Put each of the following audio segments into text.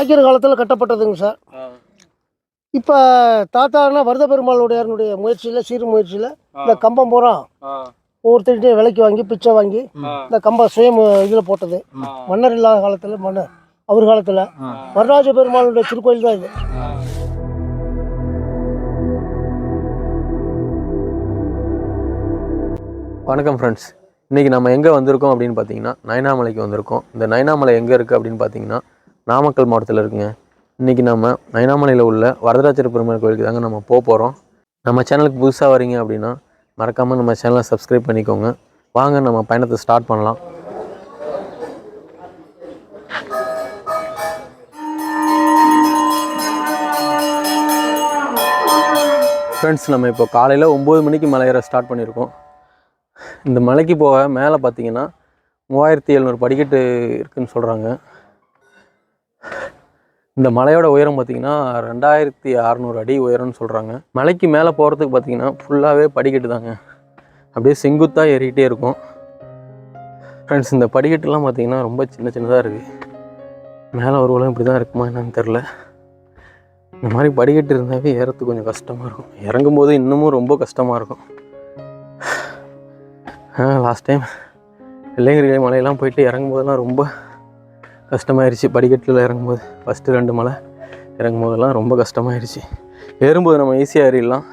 நாயக்கர் காலத்தில் கட்டப்பட்டதுங்க சார். இப்போ தாத்தானா வரத பெருமாளுடையாருடைய முயற்சியில் சீர் முயற்சியில் இந்த கம்பம் பூரா ஒவ்வொருத்தர்கிட்டையும் விலைக்கு வாங்கி பிச்சை வாங்கி இந்த கம்பம் சுய இதில் போட்டது. மன்னர் இல்லாத காலத்தில் மன்னர் அவர் காலத்தில். வரராஜ பெருமாளுடைய திருக்கோயில் தான் இது. வணக்கம் ஃப்ரெண்ட்ஸ் இன்றைக்கி நம்ம எங்கே வந்திருக்கோம் அப்படின்னு பார்த்தீங்கன்னா நயனாமலைக்கு வந்திருக்கோம். இந்த நயனாமலை எங்கே இருக்குது அப்படின்னு பார்த்தீங்கன்னா நாமக்கல் மாவட்டத்தில் இருக்குங்க. இன்றைக்கி நம்ம நயனாமலையில் உள்ள வரதராஜர் பெருமாள் கோயிலுக்கு தாங்க நம்ம போக போகிறோம் நம்ம சேனலுக்கு புதுசாக வரீங்க அப்படின்னா மறக்காமல் நம்ம சேனலை சப்ஸ்கிரைப் பண்ணிக்கோங்க. வாங்க நம்ம பயணத்தை ஸ்டார்ட் பண்ணலாம். ஃப்ரெண்ட்ஸ் நம்ம இப்போ காலையில் ஒம்பது மணிக்கு மலை ஏற ஸ்டார்ட் பண்ணியிருக்கோம். இந்த மலைக்கு போக மேலே பார்த்தீங்கன்னா மூவாயிரத்தி எழுநூறு படிக்கட்டு இருக்குன்னு சொல்கிறாங்க இந்த மலையோட உயரம் பார்த்தீங்கன்னா ரெண்டாயிரத்தி அறநூறு அடி உயரம்னு சொல்கிறாங்க மலைக்கு மேலே போகிறதுக்கு பார்த்தீங்கன்னா ஃபுல்லாகவே படிக்கட்டு தாங்க அப்படியே செங்குத்தாக ஏறிக்கிட்டே இருக்கும். ஃப்ரெண்ட்ஸ் இந்த படிக்கட்டுலாம் பார்த்தீங்கன்னா ரொம்ப சின்ன சின்னதாக இருக்குது மேலே ஒரு உலகம் இப்படி தான் இருக்குமா என்னன்னு தெரில இந்த மாதிரி படிக்கட்டு இருந்தாவே ஏறத்துக்கு கொஞ்சம் கஷ்டமாக இருக்கும். இறங்கும் போது இன்னமும் ரொம்ப கஷ்டமாக இருக்கும். லாஸ்ட் டைம் வெள்ளையங்கிரி மலையெல்லாம் போயிட்டு இறங்கும்போதெல்லாம் ரொம்ப கஷ்டமாயிருச்சு. படிக்கட்டில் இறங்கும்போது ஃபஸ்ட்டு ரெண்டு மலை இறங்கும்போதெல்லாம் ரொம்ப கஷ்டமாயிருச்சு. ஏறும்போது நம்ம ஈஸியாக ஏறிடலாம்.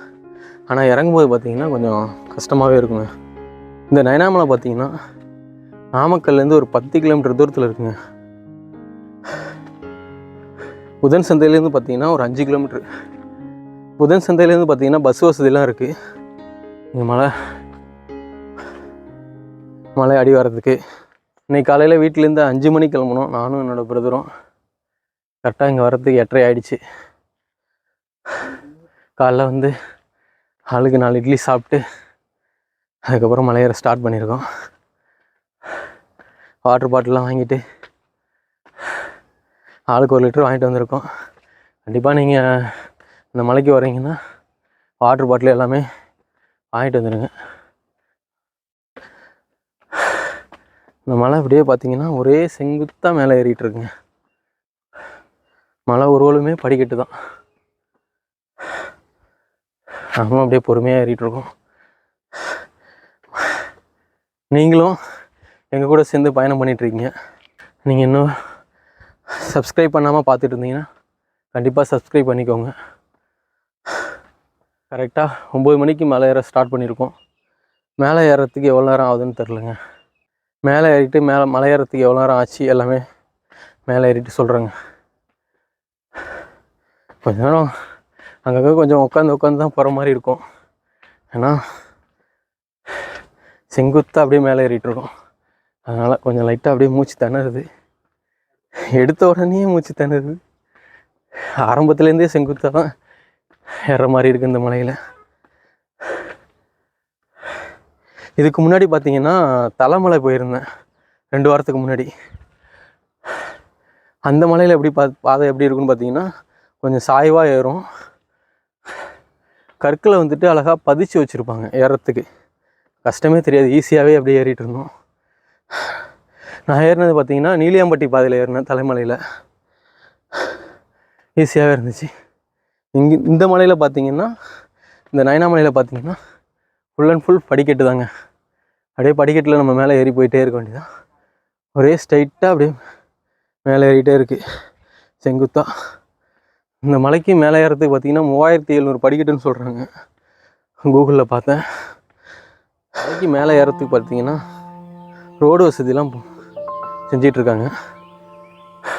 ஆனால் இறங்கும்போது பார்த்திங்கன்னா கொஞ்சம் கஷ்டமாகவே இருக்குங்க. இந்த நயனாமலை பார்த்திங்கன்னா நாமக்கல்லேருந்து ஒரு பத்து கிலோமீட்டர் தூரத்தில் இருக்குங்க. புதன் சந்தையிலேருந்து பார்த்தீங்கன்னா ஒரு அஞ்சு கிலோமீட்ரு புதன் சந்தையிலேருந்து பார்த்தீங்கன்னா பஸ் வசதிலாம் இருக்குது இந்த மலை மலை அடி வரதுக்கு இன்றைக்கி காலையில் வீட்டிலேருந்து அஞ்சு மணிக்கு கிளம்பணும் நானும் என்னோடய பிரதரும். கரெக்டாக இங்கே வரதுக்கு எட்டரை ஆயிடுச்சு. காலைல வந்து ஆளுக்கு நாலு இட்லி சாப்பிட்டு அதுக்கப்புறம் மலையேற ஸ்டார்ட் பண்ணியிருக்கோம். வாட்டர் பாட்டிலாம் வாங்கிட்டு ஆளுக்கு ஒரு லிட்டர் வாங்கிட்டு வந்திருக்கோம். கண்டிப்பாக நீங்கள் இந்த மலைக்கு வரீங்கன்னா வாட்டர் பாட்டில் எல்லாமே வாங்கிட்டு வந்துடுங்க இந்த மலை அப்படியே பார்த்தீங்கன்னா ஒரே செங்குத்தாக மேலே ஏறிட்டு இருக்குங்க மலை ஒருவலுமே படிக்கட்டு தான் நாமளும் அப்படியே பொறுமையாக ஏறிட்டு இருக்கோம் நீங்களும் எங்கள் கூட சேர்ந்து பயணம் பண்ணிகிட்ருக்கீங்க நீங்கள் இன்னும் சப்ஸ்கிரைப் பண்ணாமல் பார்த்துட்டு இருந்தீங்கன்னா கண்டிப்பாக சப்ஸ்கிரைப் பண்ணிக்கோங்க கரெக்டாக ஒம்பது மணிக்கு மேலே ஏற ஸ்டார்ட் பண்ணியிருக்கோம் மேலே ஏறுறதுக்கு எவ்வளோ நேரம் ஆகுதுன்னு தெரிலங்க மேலே ஏறிட்டு மேலே மலை ஏறத்துக்கு எவ்வளோ நேரம் ஆச்சு எல்லாமே மேலே ஏறிட்டு சொல்கிறேங்க கொஞ்ச நேரம் அங்கங்கே கொஞ்சம் உட்காந்து உட்காந்து தான் போகிற மாதிரி இருக்கும். ஏன்னா செங்குத்தாக அப்படியே மேலே ஏறிட்டு இருக்கோம். அதனால் கொஞ்சம் லைட்டாக அப்படியே மூச்சு திணறுது. எடுத்த உடனே மூச்சு திணறுது. ஆரம்பத்துலேருந்தே செங்குத்தாக தான் ஏற மாதிரி இருக்குது இந்த மலையில். இதுக்கு முன்னாடி பார்த்தீங்கன்னா தலைமலை போயிருந்தேன். ரெண்டு வாரத்துக்கு முன்னாடி. அந்த மலையில் எப்படி பா பாதை எப்படி இருக்குன்னு பார்த்தீங்கன்னா கொஞ்சம் சாய்வாக ஏறும். கற்களை வந்துட்டு அழகாக பதிச்சு வச்சுருப்பாங்க ஏறத்துக்கு. கஷ்டமே தெரியாது ஈஸியாகவே அப்படியே ஏறிட்டு இருந்தோம். நான் ஏறினது பார்த்தீங்கன்னா நீலியாம்பட்டி பாதையில் ஏறினேன் தலைமலையில். ஈஸியாகவே இருந்துச்சு. இங்கே இந்த மலையில் பார்த்தீங்கன்னா இந்த நயனாமலையில் பார்த்தீங்கன்னா ஃபுல் அண்ட் ஃபுல் படிக்கட்டு தாங்க அப்படியே படிக்கட்டில் நம்ம மேலே ஏறி போயிட்டே இருக்க வேண்டியதான் ஒரே ஸ்ட்ரைட்டாக அப்படியே மேலே ஏறிகிட்டே இருக்குது செங்குத்தா. இந்த மலைக்கு மேலே ஏறுறதுக்கு பார்த்தீங்கன்னா மூவாயிரத்தி எழுநூறு படிக்கட்டுன்னு சொல்கிறாங்க கூகுளில் பார்த்தேன். மலைக்கு மேலே ஏறத்துக்கு பார்த்தீங்கன்னா ரோடு வசதிலாம் செஞ்சிட்ருக்காங்க.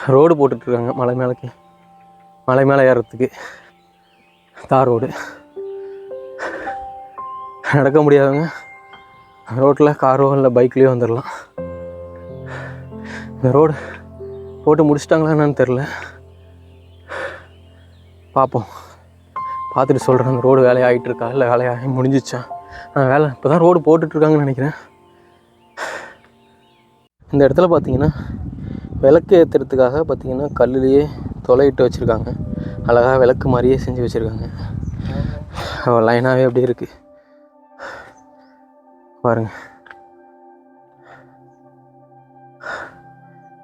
ரோடு போட்டுட்ருக்காங்க மலை மேலே மலை மேலே ஏறத்துக்கு தார் ரோடு. நடக்க முடியாதவங்க ரோட்டில் காரோ இல்லை பைக்லேயோ வந்துடலாம். இந்த ரோடு போட்டு முடிச்சிட்டாங்களா என்னன்னு தெரில பார்ப்போம். பார்த்துட்டு சொல்கிறேன் அந்த ரோடு வேலையாகிட்டு இருக்கா இல்லை வேலையாகி முடிஞ்சிச்சா? நான் வேலை இப்போ தான் ரோடு போட்டுட்ருக்காங்கன்னு நினைக்கிறேன். இந்த இடத்துல பார்த்தீங்கன்னா விளக்கு ஏற்றுறதுக்காக பார்த்திங்கன்னா கல்லுலேயே தொலையிட்டு வச்சுருக்காங்க. அழகாக விளக்கு மாதிரியே செஞ்சு வச்சுருக்காங்க. லைனாகவே அப்படியே இருக்குது பாருங்க.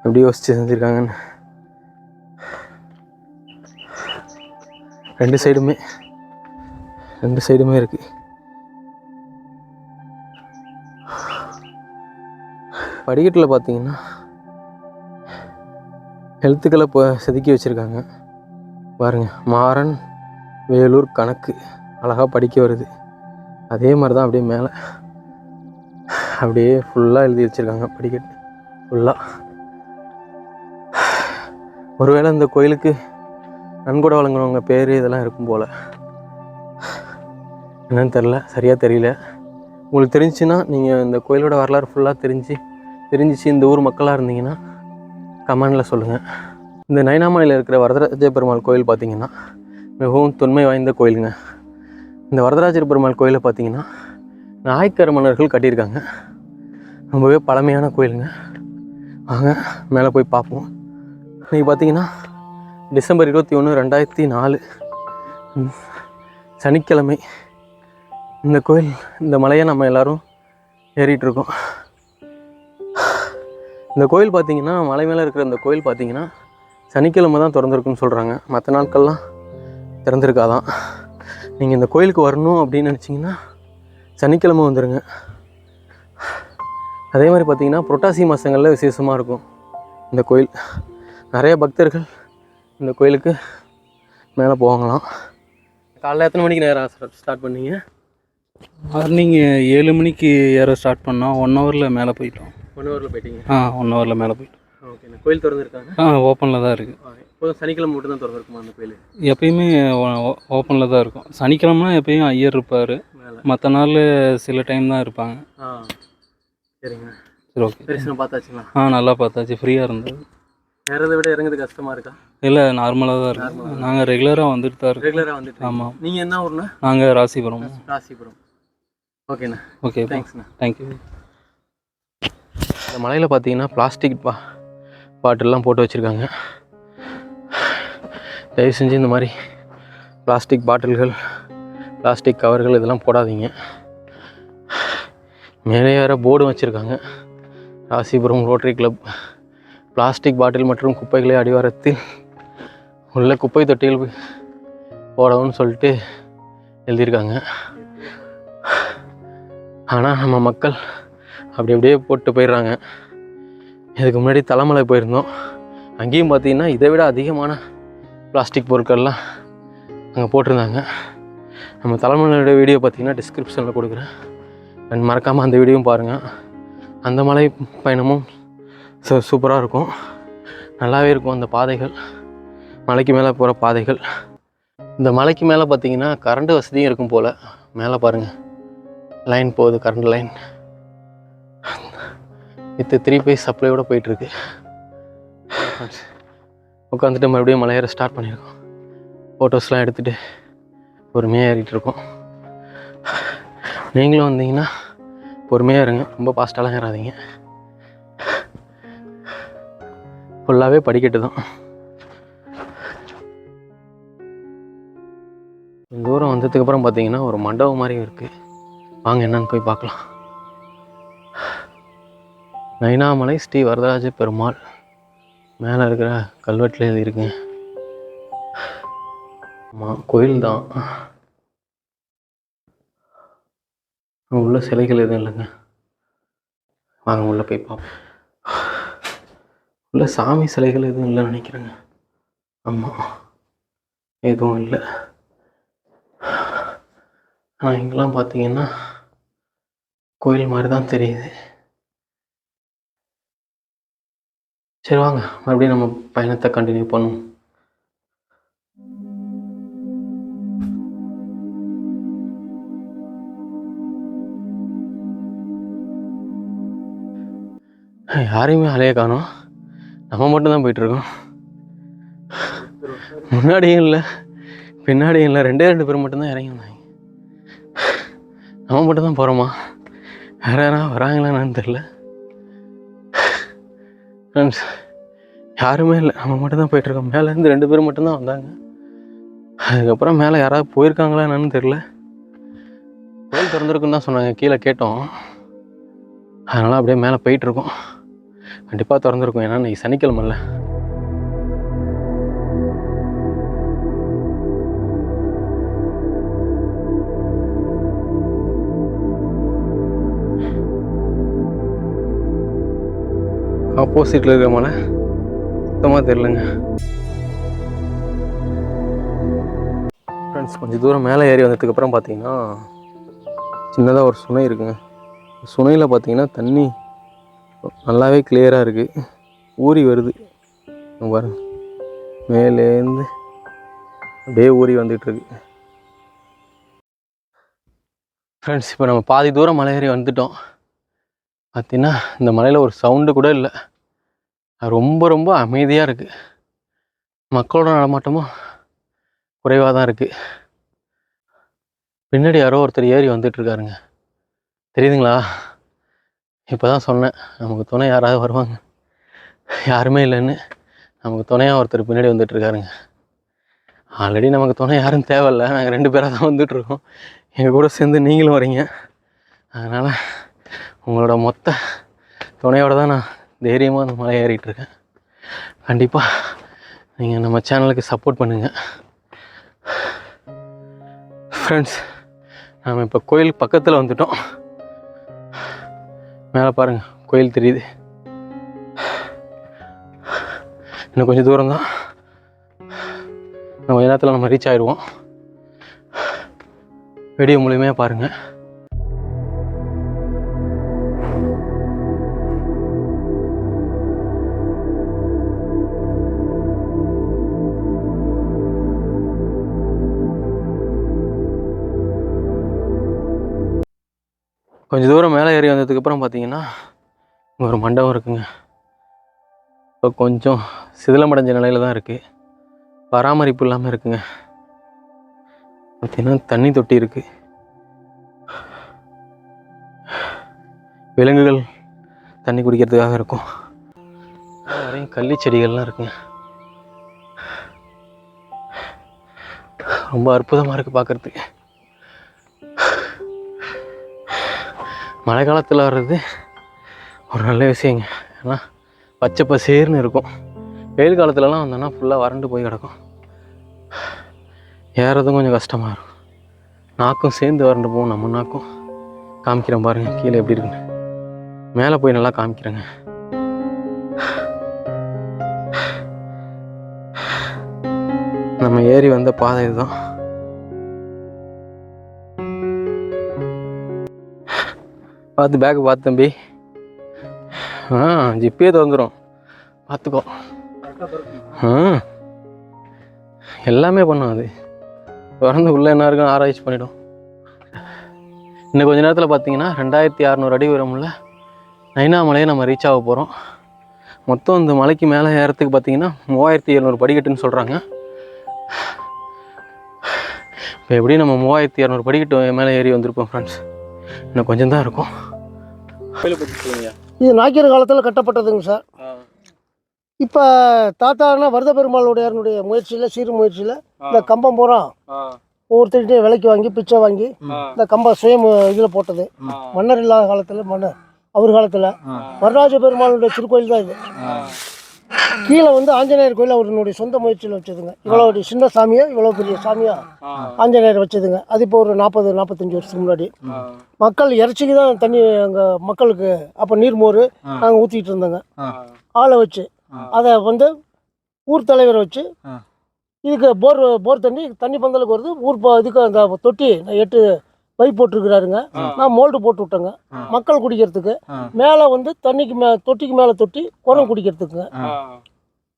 எப்படி யோசிச்சு செஞ்சுருக்காங்கன்னு. ரெண்டு சைடுமே ரெண்டு சைடுமே இருக்கு. படிக்கட்டில் பார்த்தீங்கன்னா எழுத்துக்களை இப்போ செதுக்கி வச்சுருக்காங்க. பாருங்கள் மாறன் வேலூர் கணக்கு அழகாக படிக்க வருது. அதே மாதிரி தான் அப்படியே மேலே அப்படியே ஃபுல்லாக எழுதி வச்சுருக்காங்க படிக்கட்டு. ஃபுல்லாக ஒருவேளை இந்த கோயிலுக்கு நன்கொடை வழங்குறவங்க பேர் இதெல்லாம் இருக்கும் போல். என்னன்னு தெரில சரியாக தெரியல. உங்களுக்கு தெரிஞ்சுன்னா நீங்கள் இந்த கோயிலோட வரலாறு ஃபுல்லாக தெரிஞ்சு தெரிஞ்சிச்சு இந்த ஊர் மக்களாக இருந்தீங்கன்னா கமெண்டில் சொல்லுங்கள் இந்த நயனாமலையில் இருக்கிற வரதராஜ பெருமாள் கோயில் பார்த்திங்கன்னா மிகவும் தொன்மை வாய்ந்த கோயிலுங்க. இந்த வரதராஜர் பெருமாள் கோயிலை பார்த்தீங்கன்னா நாயக்கர் மன்னர்கள் கட்டியிருக்காங்க. ரொம்பவே பழமையான கோயிலுங்க. வாங்க மேலே போய் பார்ப்போம். இன்றைக்கி பார்த்தீங்கன்னா டிசம்பர் இருபத்தி ஒன்று ரெண்டாயிரத்தி நாலு. சனிக்கிழமை. இந்த கோயில் இந்த மலையை நம்ம எல்லாரும் ஏறிட்டுருக்கோம் இந்த கோயில் பார்த்தீங்கன்னா மலை மேலே இருக்கிற இந்த கோயில் பார்த்தீங்கன்னா சனிக்கிழமை தான் திறந்துருக்குன்னு சொல்கிறாங்க மற்ற நாட்கள்லாம் திறந்திருக்காதான். நீங்கள் இந்த கோயிலுக்கு வரணும் அப்படின்னு நினச்சிங்கன்னா சனிக்கிழமை வந்துடுங்க அதே மாதிரி பார்த்தீங்கன்னா புரட்டாசி மாதங்களில் விசேஷமாக இருக்கும் இந்த கோயில். நிறைய பக்தர்கள் இந்த கோயிலுக்கு மேலே போவாங்களாம் காலைல எத்தனை மணிக்கு நேரம் ஸ்டார்ட் பண்ணீங்க? மார்னிங் ஏழு மணிக்கு ஏற ஸ்டார்ட் பண்ணோம் ஒன் ஹவரில் மேலே போயிட்டோம். ஒன் ஹவரில் போயிட்டீங்க. ஆ ஒன் ஹவரில் மேலே போயிட்டோம். ஓகே கோயில் திறந்துருக்காங்க. ஆ ஓப்பனில் தான் இருக்குது இப்போதும் சனிக்கிழமை மட்டும் தான் திறந்துருக்குமா அந்த கோயில்? எப்பயுமே ஓப்பனில் தான் இருக்கும். சனிக்கிழமைனா எப்பயும் ஐயர் இருப்பார். மற்ற நாள் சில டைம் தான் இருப்பாங்க. ஆ சரிங்க. சரி ஓகே தரிசனம் பார்த்தாச்சுங்களா? ஆ நல்லா பார்த்தாச்சு. ஃப்ரீயாக இருந்தது. ஏறதை விட இறங்குறது கஷ்டமா இருக்கா? இல்லை நார்மலாக தான் இருக்கும். நாங்கள் ரெகுலராக வந்துட்டு தான் இருக்கோம். ரெகுலராக வந்துட்டு ஆமாம் நீங்கள் என்ன ஊர்ண்ணா? நாங்கள் ராசிபுரம். ராசிபுரம். ஓகேண்ணா. ஓகே தேங்க்ஸ்ண்ணா தேங்க்யூ இந்த மலையில் பார்த்தீங்கன்னா பிளாஸ்டிக் பா பாட்டில்லாம் போட்டு வச்சுருக்காங்க. தயவு செஞ்சு இந்த மாதிரி பிளாஸ்டிக் பாட்டில்கள் பிளாஸ்டிக் கவர்கள் இதெல்லாம் போடாதீங்க. மேலே வேறு போர்டும் வச்சுருக்காங்க. Rasipuram rotary club plastic bottle மற்றும் குப்பைகளை அடிவாரத்தில் உள்ள குப்பை தொட்டியில் போடவும்னு சொல்லிட்டு எழுதியிருக்காங்க. ஆனால் நம்ம மக்கள் அப்படி அப்படியே போட்டு போயிடுறாங்க. இதுக்கு முன்னாடி தலைமலை போயிருந்தோம். அங்கேயும் பார்த்தீங்கன்னா இதை விட அதிகமான பிளாஸ்டிக் பொருட்கள்லாம் அங்கே போட்டிருந்தாங்க. நம்ம தலைமுறையோட வீடியோ பார்த்தீங்கன்னா டிஸ்கிரிப்ஷனில் கொடுக்குறேன். அண்ட் மறக்காமல் அந்த வீடியோவும் பாருங்கள் அந்த மலை பயணமும் சூ சூப்பராக இருக்கும். நல்லாவே இருக்கும் அந்த பாதைகள். மலைக்கு மேலே போகிற பாதைகள். இந்த மலைக்கு மேலே பார்த்தீங்கன்னா கரண்ட் வசதியும் இருக்கும் போல். மேலே பாருங்கள் லைன் போகுது current line with three phase சப்ளையோட போயிட்டுருக்கு உட்காந்துட்டு மறுபடியும் மலையேற ஸ்டார்ட் பண்ணியிருக்கோம். ஃபோட்டோஸ்லாம் எடுத்துகிட்டு பொறுமையாக ஏறிட்டு இருக்கோம். நீங்களும் வந்தீங்கன்னா பொறுமையாக இருங்க. ரொம்ப ஃபாஸ்ட்டாலாம் ஏறாதீங்க. ஃபுல்லாகவே படிக்கட்டு தான். தூரம் வந்ததுக்கப்புறம் பார்த்தீங்கன்னா ஒரு மண்டபம் மாதிரி இருக்குது வாங்க என்னன்னு போய் பார்க்கலாம். நைனாமலை ஸ்ரீ வரதராஜ பெருமாள். மேலே இருக்கிற கல்வெட்டில் எழுதியிருக்குங்க ஆமாம் கோயில் தான். உள்ள சிலைகள் எதுவும் இல்லைங்க. வாங்க உள்ளே போய் பார்ப்போம். உள்ள சாமி சிலைகள் எதுவும் இல்லைன்னு நினைக்கிறேங்க. ஆமாம் எதுவும் இல்லை. ஆனால் இங்கெல்லாம் பார்த்தீங்கன்னா கோயில் மாதிரி தான் தெரியுது. சரி வாங்க. மறுபடியும் நம்ம பயணத்தை கண்டினியூ பண்ணுவோம். யாரையுமே அலைய காணும். நம்ம மட்டும்தான் போயிட்டுருக்கோம். முன்னாடியும் இல்லை பின்னாடியும் இல்லை. ரெண்டே ரெண்டு பேர் மட்டும்தான் இறங்கி வந்தாங்க. நம்ம மட்டும்தான் போகிறோமா வேற யாராவது வராங்களா தெரில ஃப்ரெண்ட்ஸ் யாருமே இல்லை. நம்ம மட்டும் தான் போயிட்டுருக்கோம் மேலேருந்து ரெண்டு பேர் மட்டும்தான் வந்தாங்க. அதுக்கப்புறம் மேலே யாராவது போயிருக்காங்களா என்னன்னு தெரில கோயில் திறந்துருக்குன்னு தான் சொன்னாங்க. கீழே கேட்டோம். அதனால் அப்படியே மேலே போயிட்டுருக்கோம். கண்டிப்பாக திறந்துருக்கும். ஏன்னா இன்றைக்கி சனிக்கிழமை இல்லை. ஆப்போசிட்டில் இருக்கிற மலை சுத்தமாக தெரிலங்க ஃப்ரெண்ட்ஸ் கொஞ்சம் தூரம் மேலே ஏறி வந்ததுக்கப்புறம் பார்த்தீங்கன்னா சின்னதாக ஒரு சுனை இருக்குங்க. சுனையில் பார்த்தீங்கன்னா தண்ணி நல்லாவே கிளியராக இருக்குது ஊறி வருது. பாருங்க. மேலேருந்து அப்படியே ஊறி வந்துட்டுருக்கு. ஃப்ரெண்ட்ஸ் இப்போ நம்ம பாதி தூரம் மலை ஏறி வந்துட்டோம். பார்த்தீங்கன்னா இந்த மலையில் ஒரு சவுண்டு கூட இல்லை. ரொம்ப ரொம்ப அமைதியாக இருக்குது மக்களோட நடமாட்டமும் குறைவாக தான் இருக்குது பின்னாடி யாரோ ஒருத்தர் ஏறி வந்துட்டுருக்காருங்க தெரியுதுங்களா? இப்போ தான் சொன்னேன் நமக்கு துணை யாராவது வருவாங்க? யாருமே இல்லைன்னு நமக்கு துணையாக ஒருத்தர் பின்னாடி வந்துட்டுருக்காருங்க ஆல்ரெடி நமக்கு துணை யாரும் தேவையில்ல நாங்கள் ரெண்டு பேராக தான் வந்துட்டுருக்கோம் எங்கள் கூட சேர்ந்து நீங்களும் வரீங்க. அதனால் உங்களோட மொத்த துணையோடு தான் நான் தைரியமாக அந்த மலை ஏறிட்டு இருக்கேன். கண்டிப்பாக நீங்கள் நம்ம சேனலுக்கு சப்போர்ட் பண்ணுங்கள் ஃப்ரெண்ட்ஸ் நாம் இப்போ கோயில் பக்கத்தில் வந்துட்டோம். மேலே பாருங்கள் கோயில் தெரியுது. இன்னும் கொஞ்சம் தூரம் தான். நம்ம நேரத்தில் நம்ம ரீச் ஆயிடுவோம். வீடியோ மூலியமாக பாருங்கள் கொஞ்சம் தூரம் மேலே ஏறி வந்ததுக்கப்புறம் பார்த்தீங்கன்னா இங்கே ஒரு மண்டபம் இருக்குங்க. இப்போ கொஞ்சம் சிதிலமடைஞ்ச நிலையில தான் இருக்குது பராமரிப்பு இல்லாமல் இருக்குங்க. பார்த்திங்கன்னா தண்ணி தொட்டி இருக்குது விலங்குகள் தண்ணி குடிக்கிறதுக்காக இருக்கும். நிறைய கள்ளி செடிகள்லாம் இருக்குங்க. ரொம்ப அற்புதமாக இருக்குது பார்க்குறதுக்கு. மழை காலத்தில் வர்றது ஒரு நல்ல விஷயங்க. ஏன்னா பச்சை பசேர்னு இருக்கும். வெயில் காலத்துலலாம் வந்தோன்னா ஃபுல்லாக வறண்டு போய் கிடக்கும். ஏறதும் கொஞ்சம் கஷ்டமாக இருக்கும். நாக்கும் சேர்ந்து வறண்டு போகும் நம்ம நாக்கும். காமிக்கிறேன் பாருங்கள் கீழே எப்படி இருக்குன்னு. மேலே போய் நல்லா காமிக்கிறேங்க. நம்ம ஏறி வந்த பாதை இதுதான். பார்த்து பேக்கு பார்த்து தம்பி. ஆ ஜிப்பே திறந்துடும் பார்த்துக்கோ ஆ எல்லாமே பண்ணும் அது. திறந்து உள்ளே என்ன இருக்குன்னு ஆராய்ச்சி பண்ணிடும். இன்னும் கொஞ்ச நேரத்தில் பார்த்தீங்கன்னா ரெண்டாயிரத்தி அறநூறு அடி உயரமுள்ள நைனாமலையை நம்ம ரீச் ஆக போகிறோம் மொத்தம் இந்த மலைக்கு மேலே ஏறத்துக்கு பார்த்தீங்கன்னா மூவாயிரத்தி எழுநூறு படிக்கட்டுன்னு சொல்கிறாங்க இப்போ எப்படியும் நம்ம மூவாயிரத்தி இரநூறு படிக்கட்டு மேலே ஏறி வந்திருப்போம் ஃப்ரெண்ட்ஸ் இன்னும் கொஞ்சம் தான் இருக்கும். இது நாயக்கர் காலத்தில் கட்டப்பட்டதுங்க சார். இப்போ தாத்தானா வரத பெருமாளுடையாருடைய முயற்சியில் சீர் முயற்சியில் இந்த கம்பம் பூரா ஒவ்வொருத்தர்கிட்டையும் விலைக்கு வாங்கி பிச்சை வாங்கி இந்த கம்பம் சுய இதில் போட்டது. மன்னர் இல்லாத காலத்தில் மன்னர் அவர் காலத்தில். வரராஜ பெருமாளுடைய திருக்கோயில் தான் இது. கீழே வந்து ஆஞ்சநேயர் கோயில் அவருடைய சொந்த முயற்சியில் வச்சதுங்க. இவ்வளோ ஒரு சின்ன சாமியா இவ்வளோ பெரிய சாமியா ஆஞ்சநேயர் வச்சதுங்க. அது இப்போ ஒரு நாற்பது நாற்பத்தஞ்சு வருஷத்துக்கு முன்னாடி. மக்கள் இறைச்சிக்கு தான் தண்ணி அங்கே மக்களுக்கு அப்போ நீர்மோர் நாங்கள் ஊற்றிட்டு இருந்தோங்க. ஆளை வச்சு அதை வந்து ஊர் தலைவரை வச்சு இதுக்கு போர் போர் தண்ணி தண்ணி பந்தலுக்கு வருது. ஊர் இதுக்கு அந்த தொட்டி எட்டு பைப் போட்டிருக்கிறாருங்க. நான் மோல்டு போட்டு விட்டேங்க. மக்கள் குடிக்கிறதுக்கு மேலே வந்து தண்ணிக்கு மே தொட்டிக்கு மேலே தொட்டி குரம் குடிக்கிறதுக்குங்க.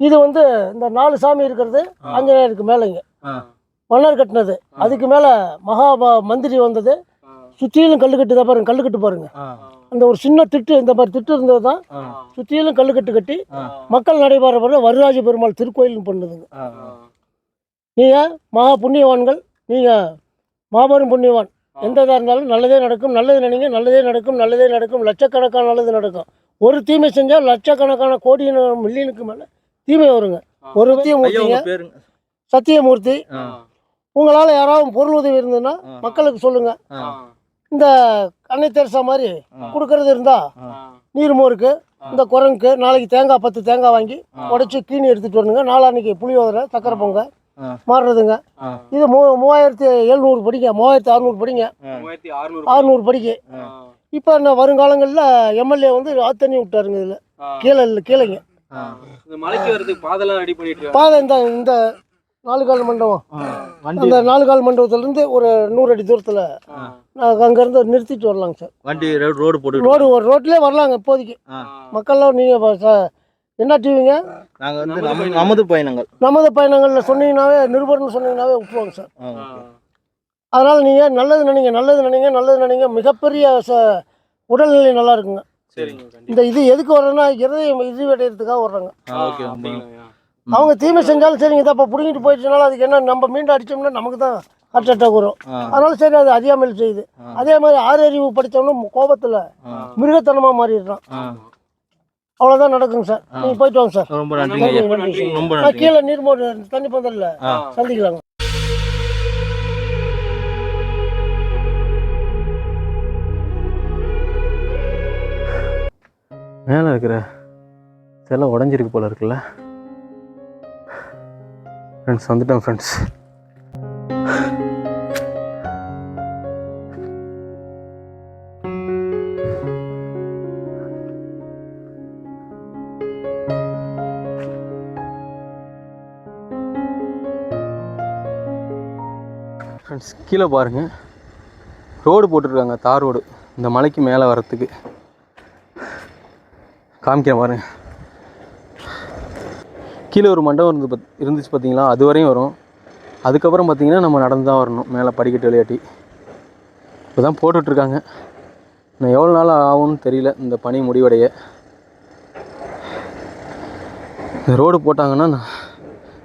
இது வந்து இந்த நாலு சாமி இருக்கிறது ஆஞ்சநேயருக்கு மேலேங்க. மன்னர் கட்டினது. அதுக்கு மேலே மகா மந்திரி வந்தது. சுற்றிலும் கல்லுக்கட்டு தான் பாருங்க கல்லுக்கட்டு பாருங்க. அந்த ஒரு சின்ன திட்டு இந்த மாதிரி திட்டு இருந்தது தான் சுற்றிலும் கல்லுக்கட்டு கட்டி மக்கள் நடைபெற பிறகு வரராஜ பெருமாள் திருக்கோயில்னு பண்ணுதுங்க. நீங்கள் மகா புண்ணியவான்கள் நீங்கள் மாபெரும் புண்ணியவான். எந்த இதாக இருந்தாலும் நல்லதே நடக்கும் நல்லது நினைங்க நல்லதே நடக்கும் நல்லதே நடக்கும் லட்சக்கணக்கான நல்லது நடக்கும். ஒரு தீமை செஞ்சால் லட்சக்கணக்கான கோடி மில்லியனுக்கு மேலே தீமை வருங்க. ஒரு சத்தியமூர்த்திங்க சத்தியமூர்த்தி. உங்களால் யாராவது பொருள் உதவி இருந்ததுன்னா மக்களுக்கு சொல்லுங்க. இந்த அன்னை தெரசா மாதிரி கொடுக்கறது இருந்தா நீர்மோருக்கு இந்த குரங்குக்கு நாளைக்கு தேங்காய் பத்து தேங்காய் வாங்கி உடைச்சு கீனி எடுத்துட்டு வரணுங்க. நாளான்னைக்கு புளியோதரை சக்கரை பொங்க மாறுறதுங்க. இது மூ மூவாயிரத்தி எழுநூறு படிங்க. மூவாயிரத்தி அறநூறு படிங்க. அறுநூறு படிக்கு இப்போ இந்த வருங்காலங்களில் எம்எல்ஏ வந்து ஆத்தண்ணி விட்டாருங்க இதில். கீழே இல்லை கீழேங்க பாதை இந்த இந்த நாலு கால் மண்டபம் அந்த நாலு கால் மண்டபத்துலேருந்து ஒரு நூறு அடி தூரத்தில் நான் அங்கேருந்து நிறுத்திட்டு வரலாங்க சார். வண்டி ரோடு போட்டு ரோடு ஒரு ரோட்லேயே வரலாங்க இப்போதைக்கு. மக்கள்லாம் நீங்கள் என்ன டிவிங்க? நாங்கள் வந்து நமது பயணங்கள். நமது பயணங்களில் சொன்னீங்கன்னாவே நிருபர்னு சொன்னீங்கன்னாவே விட்டுருவாங்க சார். அதனால் நீங்கள் நல்லது நினைங்க நல்லது நினைங்க நல்லது நினைங்க. மிகப்பெரிய ச உடல்நிலை நல்லா இருக்குங்க. சரிங்க. இந்த இது எதுக்கு வர்றேன்னா இதயம் இது அடையிறதுக்காக வர்றாங்க அவங்க தீமை செஞ்சாலும் சரிங்க இதை இப்போ பிடுங்கிட்டு போயிடுச்சுனால அதுக்கு என்ன நம்ம மீண்டும் அடித்தோம்னா நமக்கு தான் ஹார்ட் அட்டாக் வரும். அதனால சரி அது அறியாமல் செய்யுது. அதே மாதிரி ஆறு அறிவு படித்தவனும் கோபத்தில் மிருகத்தனமாக மாறிடுறான். ஆ. அவ்வளோதான் நடக்குங்க சார். நீங்கள் போயிட்டு வாங்க சார். ரொம்ப. நன்றி, நான் கீழே நீர் மோடு தண்ணி பந்தல்ல. ஆ. சந்திக்கலாங்க. மேலே இருக்கிற சிலை உடஞ்சிருக்கு போல இருக்குல்ல? ஃப்ரெண்ட்ஸ் வந்துட்டோம் ஃப்ரெண்ட்ஸ் கீழே பாருங்கள் ரோடு போட்டிருக்காங்க தார் ரோடு. இந்த மலைக்கு மேலே வரத்துக்கு காமிக்கிறேன் பாருங்க. கீழே ஒரு மண்டபம் இருந்து பத் இருந்துச்சு பார்த்தீங்களா? அது வரையும் வரும். அதுக்கப்புறம் பார்த்தீங்கன்னா நம்ம நடந்து தான் வரணும் மேலே படிக்கட்டு விளையாட்டி. இப்போ தான் போட்டுட்ருக்காங்க. இன்னும் எவ்வளோ நாள் ஆகும்னு தெரியல இந்த பனி முடிவடைய. இந்த ரோடு போட்டாங்கன்னா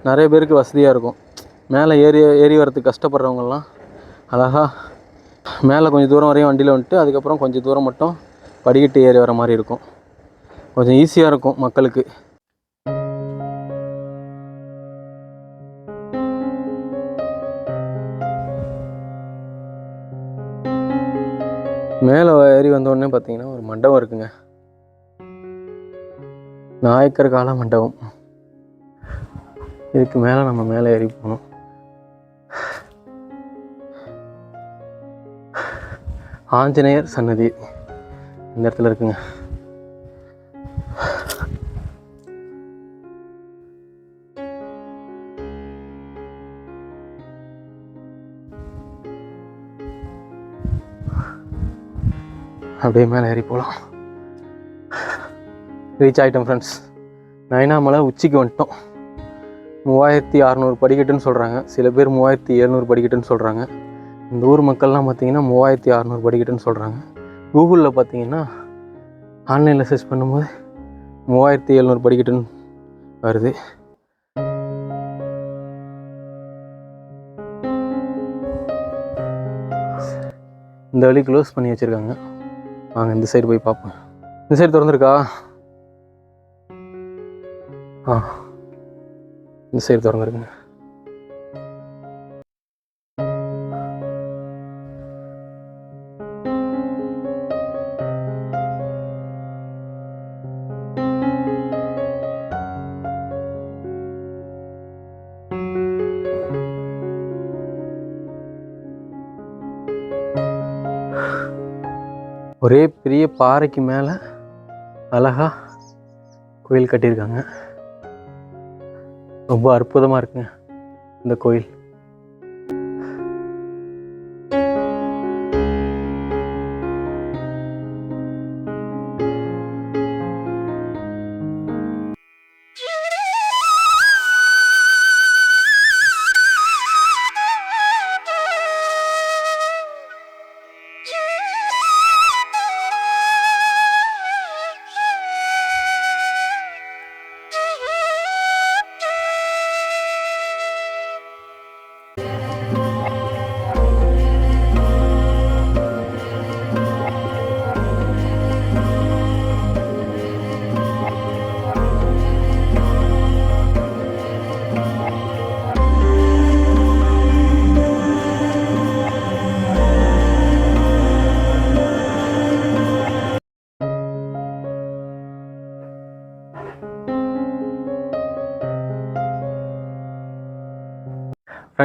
நிறைய பேருக்கு வசதியாக இருக்கும். மேலே ஏறி ஏறி வரத்துக்கு கஷ்டப்படுறவங்கலாம் அழகாக மேலே கொஞ்சம் தூரம் வரையும் வண்டியில் வந்துட்டு அதுக்கப்புறம் கொஞ்சம் தூரம் மட்டும் படிக்கட்டு ஏறி வர மாதிரி இருக்கும். கொஞ்சம் ஈஸியாக இருக்கும் மக்களுக்கு. மேலே ஏறி வந்தோடனே பார்த்தீங்கன்னா ஒரு மண்டபம் இருக்குங்க. நாயக்கர் கால மண்டபம். இதுக்கு மேலே நம்ம மேலே ஏறி போகணும். ஆஞ்சநேயர் சன்னதி. இந்த இடத்துல இருக்குங்க. அப்படியே மேலே ஏறி போகலாம். ரீச் ஆகிட்டோம் ஃப்ரெண்ட்ஸ் நயனாமலை உச்சிக்கு வந்துட்டோம். மூவாயிரத்தி அறநூறு படிக்கட்டுன்னு சொல்கிறாங்க சில பேர் மூவாயிரத்தி எழுநூறு படிக்கட்டுன்னு சொல்கிறாங்க இந்த ஊர் மக்கள்லாம் பார்த்திங்கன்னா மூவாயிரத்தி அறநூறு படிக்கட்டுன்னு சொல்கிறாங்க கூகுளில் பார்த்தீங்கன்னா ஆன்லைனில் சர்ச் பண்ணும்போது மூவாயிரத்தி எழுநூறு படிக்கட்டுன்னு வருது. இந்த வழி க்ளோஸ் பண்ணி வச்சுருக்காங்க. வாங்க இந்த சைடு போய் பார்ப்போம். இந்த சைடு திறந்துருக்கா? ஆ. இந்த சைடு திறந்துருக்குங்க. பாறைக்கு மேலே அழகாக கோயில் கட்டியிருக்காங்க. ரொம்ப அற்புதமாக இருக்குங்க இந்த கோயில்.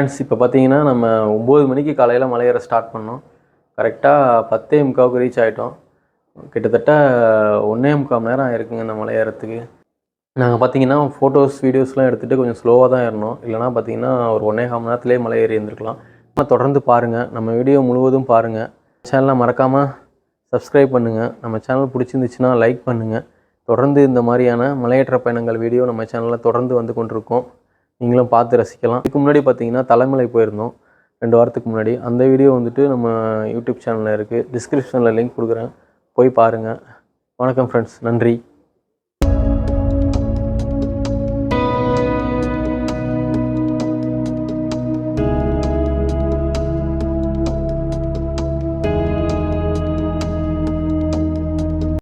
ஃப்ரெண்ட்ஸ் இப்போ பார்த்தீங்கன்னா நம்ம ஒம்பது மணிக்கு காலையில் மலையேற ஸ்டார்ட் பண்ணோம். கரெக்டாக பத்தே முக்காவுக்கு ரீச் ஆகிட்டோம் கிட்டத்தட்ட ஒன்றே முக்கால் மணி நேரம் ஆயிருக்குங்க இந்த மலையேறத்துக்கு. நாங்கள் பார்த்தீங்கன்னா ஃபோட்டோஸ் வீடியோஸ்லாம் எடுத்துகிட்டு கொஞ்சம் ஸ்லோவாக தான் ஏறினோம் இல்லைனா பார்த்தீங்கன்னா ஒரு ஒன்றே கால் மணி நேரத்துலேயே மலை ஏறி இருந்திருக்கலாம். நம்ம தொடர்ந்து பாருங்கள் நம்ம வீடியோ முழுவதும் பாருங்கள் சேனலை மறக்காமல் சப்ஸ்கிரைப் பண்ணுங்கள் நம்ம சேனல் பிடிச்சிருந்துச்சுன்னா லைக் பண்ணுங்கள் தொடர்ந்து இந்த மாதிரியான மலையேற்ற பயணங்கள் வீடியோ நம்ம சேனலில் தொடர்ந்து வந்து கொண்டிருக்கோம். நீங்களும் பார்த்து ரசிக்கலாம். இதுக்கு முன்னாடி பார்த்தீங்கன்னா தலைமலை போயிருந்தோம். ரெண்டு வாரத்துக்கு முன்னாடி. அந்த வீடியோ வந்துட்டு நம்ம யூடியூப் சேனலில் இருக்குது டிஸ்கிரிப்ஷனில் லிங்க் கொடுக்குறேன். போய் பாருங்கள் வணக்கம் ஃப்ரெண்ட்ஸ் நன்றி.